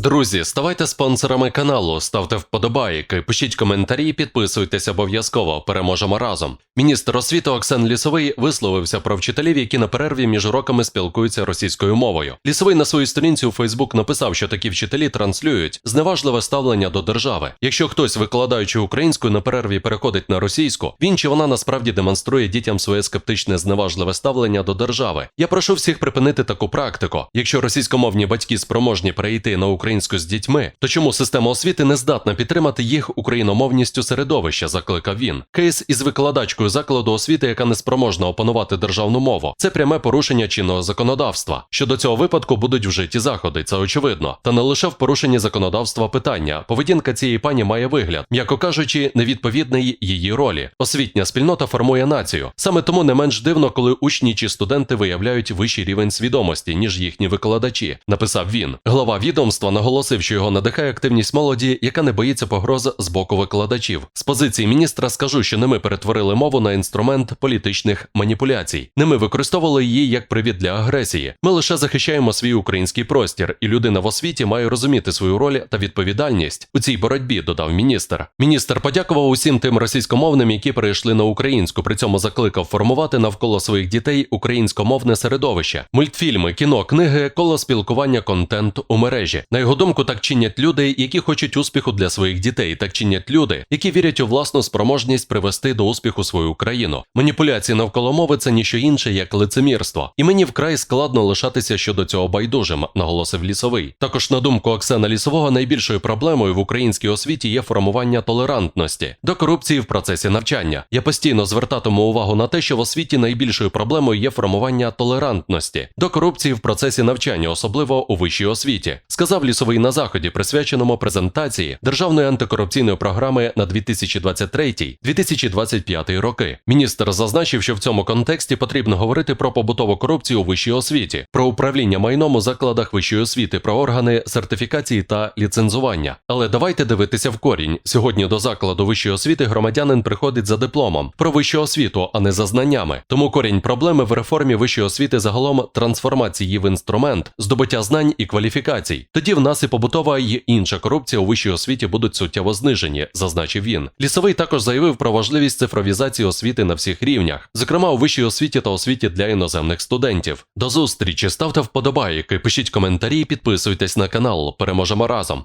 Друзі, ставайте спонсорами каналу, ставте вподобайки, пишіть коментарі, підписуйтесь обов'язково. Переможемо разом. Міністр освіти Оксан Лісовий висловився про вчителів, які на перерві між уроками спілкуються російською мовою. Лісовий на своїй сторінці у Фейсбук написав, що такі вчителі транслюють зневажливе ставлення до держави. Якщо хтось, викладаючи українською на перерві, переходить на російську, він чи вона насправді демонструє дітям своє скептичне зневажливе ставлення до держави. Я прошу всіх припинити таку практику. Якщо російськомовні батьки спроможні перейти на українську з дітьми, то чому система освіти не здатна підтримати їх україномовністю середовища, закликав він. Кейс із викладачкою закладу освіти, яка не спроможна опанувати державну мову, це пряме порушення чинного законодавства. Щодо цього випадку будуть вжиті заходи, це очевидно. Та не лише в порушенні законодавства питання. Поведінка цієї пані має вигляд, м'яко кажучи, невідповідний її ролі. Освітня спільнота формує націю. Саме тому не менш дивно, коли учні чи студенти виявляють вищий рівень свідомості, ніж їхні викладачі, написав він. Глава відомства наголосив, що його надихає активність молоді, яка не боїться погроз з боку викладачів. З позиції міністра скажу, що не ми перетворили мову на інструмент політичних маніпуляцій. Не ми використовували її як привід для агресії. Ми лише захищаємо свій український простір, і людина в освіті має розуміти свою роль та відповідальність у цій боротьбі. Додав міністр. Міністр подякував усім тим російськомовним, які перейшли на українську. При цьому закликав формувати навколо своїх дітей українськомовне середовище, мультфільми, кіно, книги, коло спілкування, контент у мережі. На його думку, так чинять люди, які хочуть успіху для своїх дітей. Так чинять люди, які вірять у власну спроможність привести до успіху свою країну. Маніпуляції навколо мови це ніщо інше, як лицемірство. І мені вкрай складно лишатися щодо цього байдужим, наголосив лісовий. Також на думку Оксана Лісового, найбільшою проблемою в українській освіті є формування толерантності до корупції в процесі навчання. Я постійно звертатиму увагу на те, що в освіті найбільшою проблемою є формування толерантності до корупції в процесі навчання, особливо у вищій освіті, сказав лісовий на заході, присвяченому презентації державної антикорупційної програми на 2023-2025 роки. Міністр зазначив, що в цьому контексті потрібно говорити про побутову корупцію у вищій освіті, про управління майном у закладах вищої освіти, про органи сертифікації та ліцензування. Але давайте дивитися в корінь. Сьогодні до закладу вищої освіти громадянин приходить за дипломом про вищу освіту, а не за знаннями. Тому корінь проблеми в реформі вищої освіти загалом трансформації в інструмент здобуття знань і кваліфікацій. Тоді в нас і побутова і інша корупція у вищій освіті будуть суттєво знижені, зазначив він. Лісовий також заявив про важливість цифровізації освіти на всіх рівнях, зокрема у вищій освіті та освіті для іноземних студентів. До зустрічі ставте вподобайки, пишіть коментарі, підписуйтесь на канал. Переможемо разом.